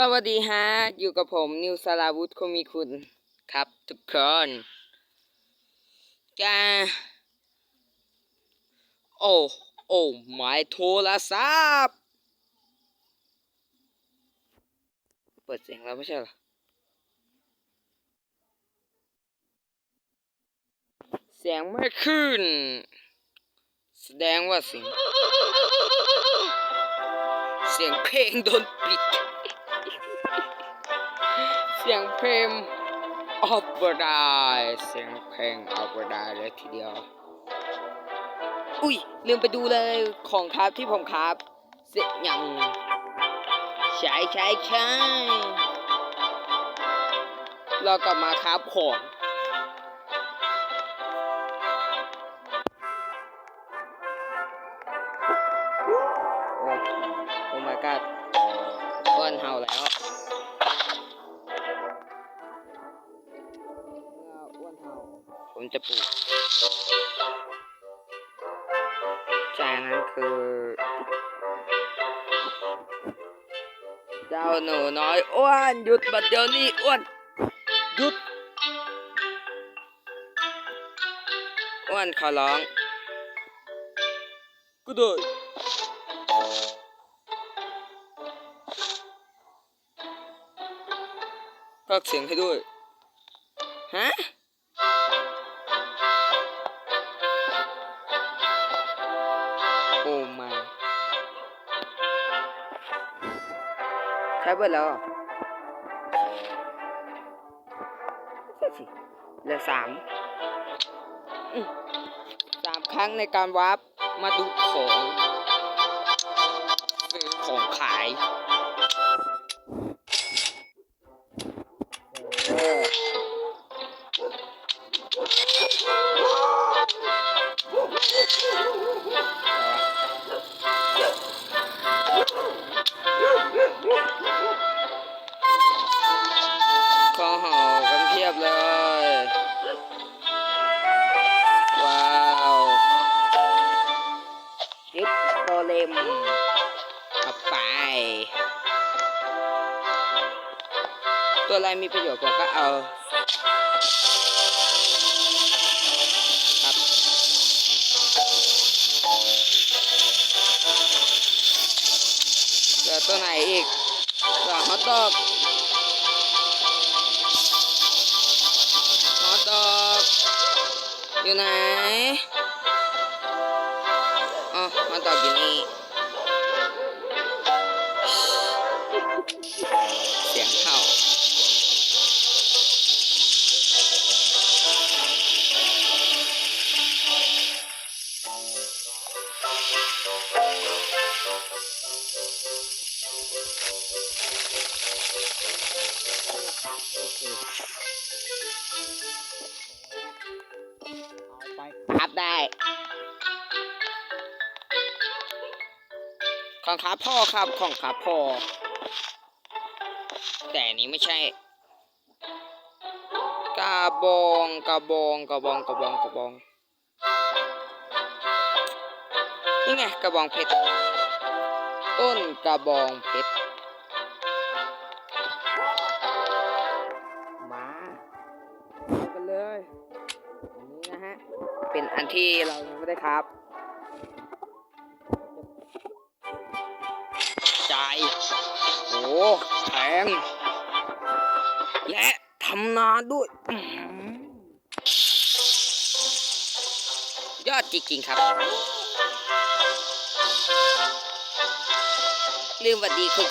สวัสดีฮะ อยู่กับผมนิวสราวุธคงมีคุณครับทุกคนแกโอ้โอ้หมายโทรศัพท์เปิดเสียงแล้วไม่ใช่เหรอ เสียงไม่ขึ้น แสดงว่าเสียง เสียงเพลงโดนปิด สียงเพลงออกบ่ได้เสียงเพลงออกบ่ได้เลยทีเดียว อุ้ยลืมไปดูเลยของครับที่ผมครับ เสร็จยังใช่ใช่ใช่เรากลับมาครับของโอ้โอ้ my god อ้วนเห่าแล้ว ผมจะปลูก จากนั้นคือ เจ้าหนูน้อยอ้วนหยุดบัดเดี๋ยวนี้อ้วนหยุดอ้วนขอร้องก็ได้พากย์เสียงให้ด้วยฮะ ช้เบิดแล้วเหรอใช่สิเหลือสามอืมสามครั้งในการวาร์ปมาดูของซื้อของขาย ยบเลย ว้าวยึดโกเลมเอาไป ตัวอะไรมีประโยชน์กว่าก็เอาเหลือตัวไหนอีกหลือฮอตดอก อยู่ไหน อ๋อฮอตดอกอยู่นี่ ครับได้ ของครับพ่อครับของครับพ่อ แต่อันนี้ไม่ใช่ กระบองกระบองกระบองกระบองกระบองนี่ไงกระบองเพชร ต้นกระบองเพชร ที่เรายังไม่ได้ครับจ่ายโอ้แพงและทำนาด้วยยอดจริงๆครับ ลืมหวัดดีคือ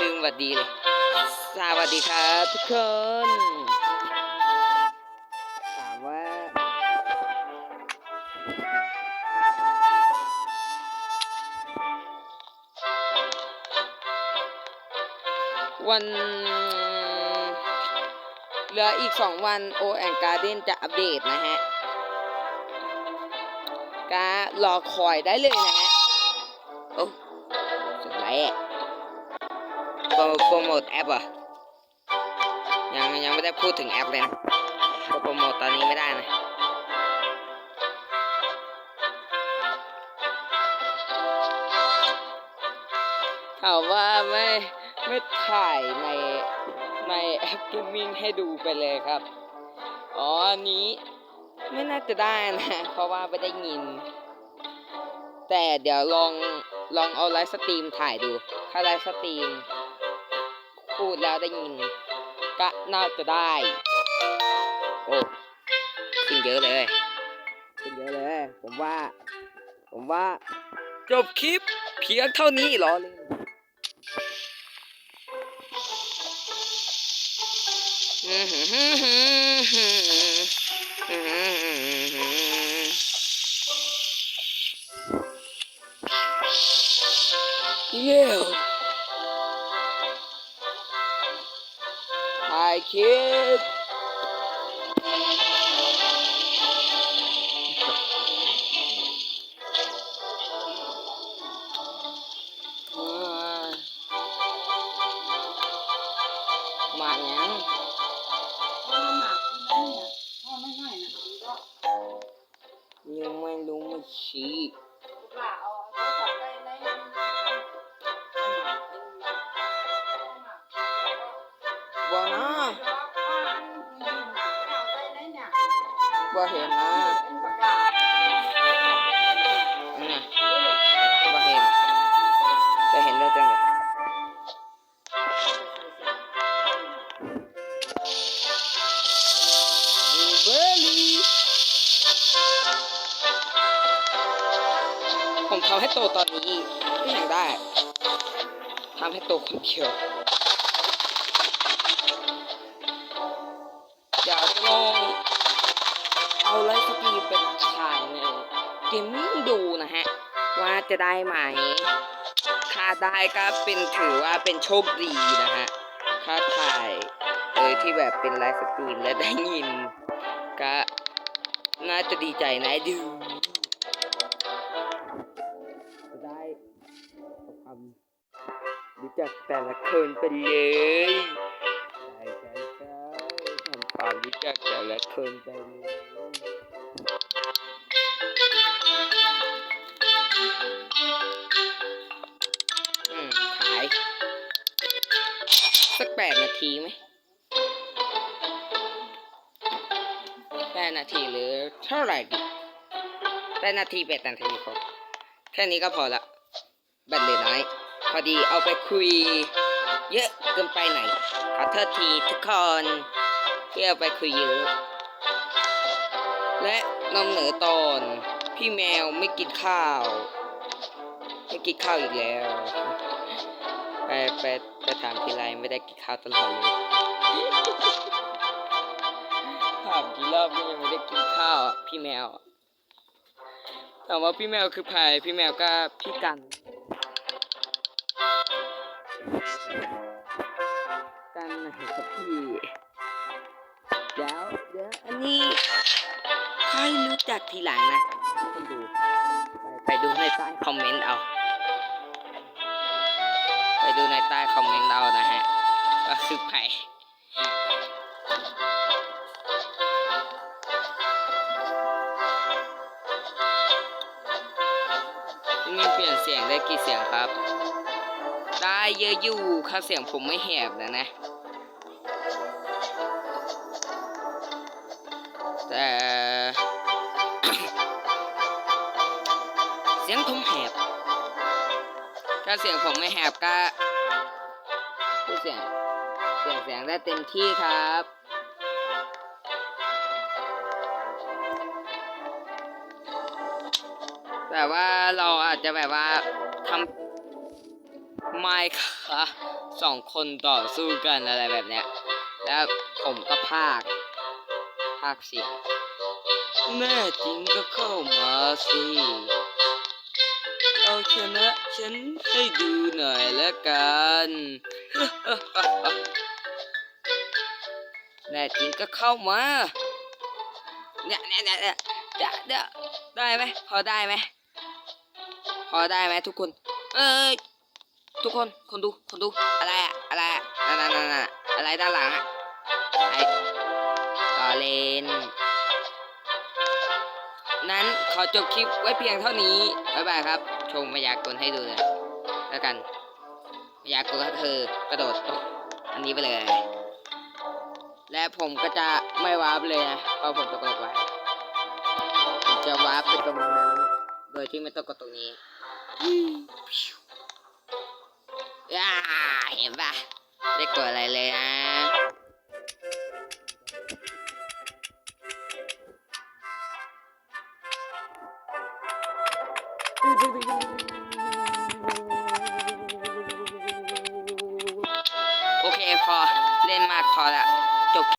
ลืมหวัดดีเลย สวัสดีครับทุกคน วันเหลืออีกสองวันโอแอนการ์เดนจะอัปเดตนะฮะก็รอคอยได้เลยนะฮะโอ้สวยอะโปรโปรโมทแอปอะยังยังไม่ได้พูดถึงแอปเลยนะโปรโมทตอนนี้ไม่ได้นะถามว่าไม่ ไม่ถ่ายในในแอปเกมมิ่งให้ดูไปเลยครับ อ๋ออันนี้ไม่น่าจะได้นะ เพราะว่าไม่ได้ยิน แต่เดี๋ยวลองลองเอาไลฟ์สตรีมถ่ายดู ถ้าไลฟ์สตรีมพูดแล้วได้ยิน ก็น่าจะได้ โอ้ขึ้นเยอะเลยขึ้นเยอะเลย ผมว่า ผมว่า จบคลิปเพียงเท่านี้หรอเลย อื บ่นะพ่ออันนี้หมักไม่เอาเนี่ยบ่เห็นนะนะบ่เห็นจะเห็นได้จังเลยบลูเบอร์รี่ผมทำให้โตตอนนี้ก็ยังได้ทำให้โตคนเดียว จะลองเอาไลฟ์สตรีมไปถ่ายในเกมมิ่งดูนะฮะ ว่าจะได้ไหม ถ้าได้ก็เป็นถือว่าเป็นโชคดีนะฮะ ถ้าถ่ายโดยที่แบบเป็นไลฟ์สตรีมและได้ยิน ก็น่าจะดีใจนะดูจะได้เอาความรู้จักแต่ละคนไปเลย ทำความรู้จักแต่ละคนไปเลยอืมขาย สักแปดนาทีไหมแปดนาทีหรือเท่าไหร่ดีแปดนาทีแปดนาทีพอแค่นี้ก็พอละแบตเหลือน้อยพอดีเอาไปคุยเยอะเกินไปหน่อยขอโทษทีทุกคน ที่เอาไปคุยเยอะ และนำเหนือตอน พี่แมวไม่กินข้าว ไม่กินข้าวอีกแล้ว ไปไปไปถามทีไรไม่ได้กินข้าวตลอดเลยถามกี่รอบก็ยังไม่ได้กินข้าวพี่แมวอะถามว่าพี่แมวคือใครพี่แมวก็พี่กัน จักทีหลังนะคนดู ไปดูในใต้คอมเมนต์เอา ไปดูในใต้คอมเมนต์เอานะฮะว่าคือใครนี่เปลี่ยนเสียงได้กี่เสียงครับ ได้เยอะอยู่ค่าเสียงผมไม่แหบนะนะแต่ เสียงผมแหบถ้าเสียงผมไม่แหบก็พูดเสียงเสียงเสียงได้เต็มที่ครับแต่ว่าเราอาจจะแบบว่าทำไม่ค่ะสองคนต่อสู้กันอะไรแบบเนี้ย แล้วผมก็พากย์พากเสียงแน่จริงก็เข้ามาสิ เอาชนะฉันให้ดูหน่อยละกัน แน่จริงก็เข้ามาเนี่ยเนี่ยเนี่ยเนี่ยเดี๋ยวได้ไหมพอได้ไหมพอได้ไหมทุกคน เอ้ยทุกคนคนดูคนดูอะไรอะอะไรอะนั่นนั่นนั่นอะไรด้านหลังอะไอ้ต่อเลน นั้นขอจบคลิปไว้เพียงเท่านี้ บ๊ายบายครับ ชมมายากลให้ดูเลยแล้วกันอยากกดก็คือกระโดดตกอันนี้ไปเลย และผมก็จะไม่วาร์ปเลยนะเพราะผมจะกดไว้ผมจะวาร์ปไปตรงนั้น โดยที่ไม่ต้องกดตรงนี้อ่าเห็นปะไม่ได้กดอะไรเลยนะ โ